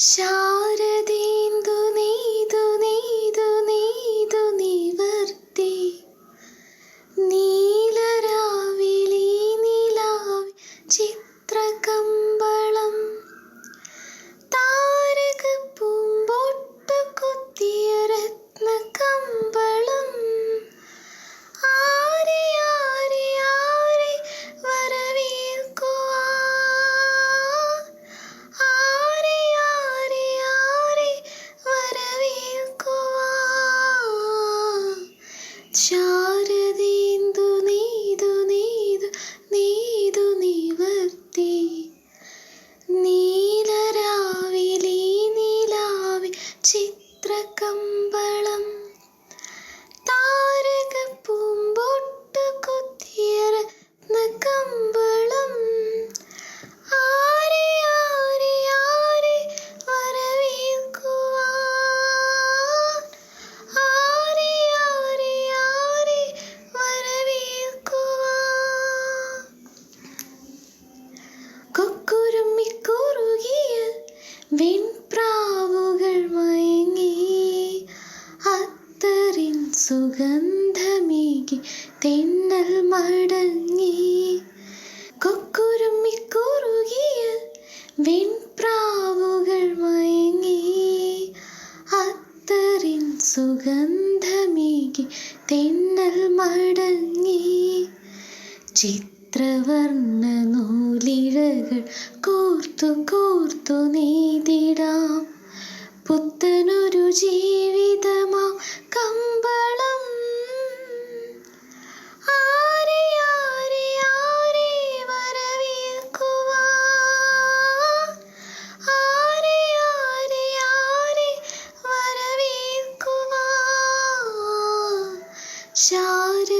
ശാരദേന്ദു നീതു നീതു നീതു നിവർത്തി. നീലരാവിലി നിലാവി വെൺപ്രാവുകൾ മയങ്ങി അത്തറിൻ സുഗന്ധമേകി തെന്നൽ മടങ്ങി. കൊക്കുരുമ്മിക്കുറുകിയ വെൺപ്രാവുകൾ മയങ്ങി അത്തറിൻ സുഗന്ധമേകി തെന്നൽ മടങ്ങി. ചിത്രവർണ നൂലിഴകൾ കോർത്തു കോർത്തു നെയ്തിടാം 小雨